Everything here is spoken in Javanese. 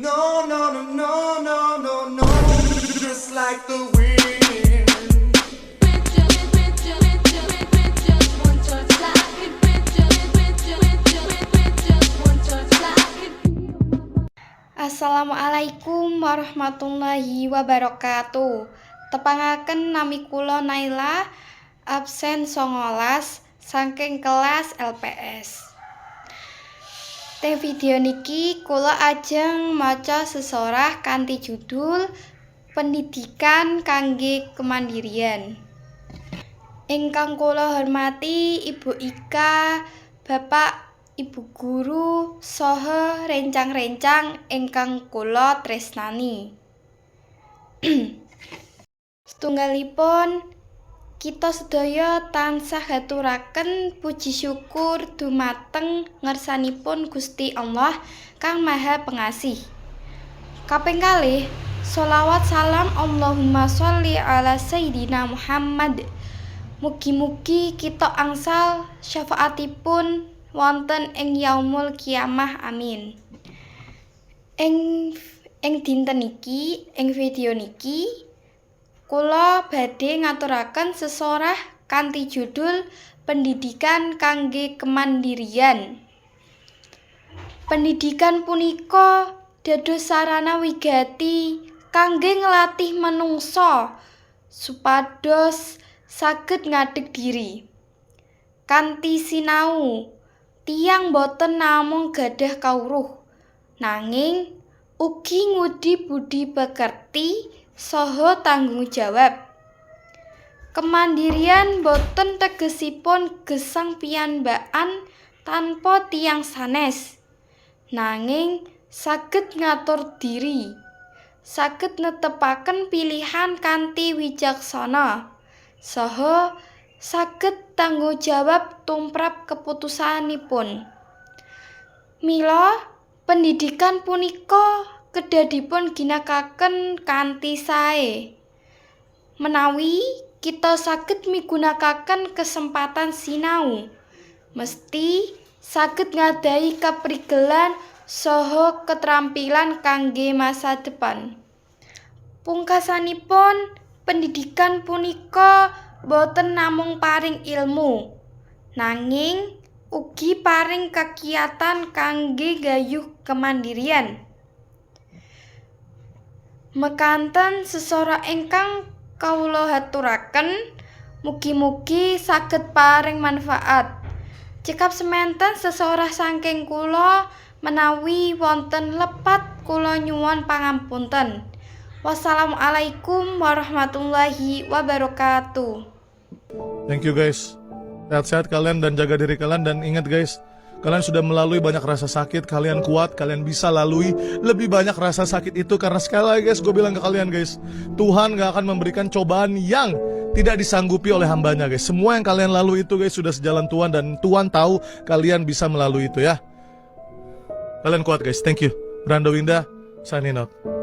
No, no, no, no, no, no, no. Just like the wind. Assalamualaikum warahmatullahi wabarakatuh. Tepangaken nami kula Naila absen 19 saking kelas LPS. Teng video niki kula ajeng maca sesorah kanthi judul Pendidikan kangge kemandirian. Ingkang kula hormati Ibu Ika, Bapak Ibu guru saha rencang-rencang ingkang kula tresnani. Setunggalipun kita sedaya tansah aturaken puji syukur dumateng ngersanipun Gusti Allah Kang Maha Pengasih. Kaping kalih sholawat salam Allahumma sholli ala Sayyidina Muhammad. Mugi-mugi kita angsal syafaatipun wonten ing yaumul kiamah amin. Ing ing dinten iki, ing video niki kula badhe ngaturaken sesorah kanthi judul Pendidikan kangge kemandirian. Pendidikan punika dados sarana wigati kangge nglatih menungsa supados saged ngadeg diri. Kanthi sinau, tiyang boten namung gadah kawruh, nanging ugi ngudi budi pekerti saha tanggung jawab. Kemandirian boten tegesipun gesang piyambaan tanpa tiyang sanes. Nanging saged ngatur diri, saged netepaken pilihan kanthi wicaksana, saha saged tanggung jawab tumrap keputusanipun. Mila pendidikan punika kedadipun ginakaken kanthi sae. Menawi kita saged migunakaken kesempatan sinau, mesti saged ngadahi kaprigelan saha keterampilan kangge masa depan. Pungkasanipun pendidikan punika boten namung paring ilmu, nanging ugi paring kakiyatan kangge gayuh kemandirian. Mekanten sesora ingkang kawula haturaken, mugi-mugi saged paring manfaat. Cekap semanten sesorah saking kula menawi wonten lepat kula nyuwun pangampunten. Wassalamualaikum warahmatullahi wabarakatuh. Thank you guys. Sehat-sehat kalian dan jaga diri kalian dan ingat guys, kalian sudah melalui banyak rasa sakit, kalian kuat, kalian bisa lalui lebih banyak rasa sakit itu karena sekali lagi guys, gue bilang ke kalian guys, Tuhan gak akan memberikan cobaan yang tidak disanggupi oleh hambanya guys. Semua yang kalian lalui itu guys sudah sejalan Tuhan dan Tuhan tahu kalian bisa melalui itu ya. Kalian kuat guys, thank you. Brando Winda, signing out.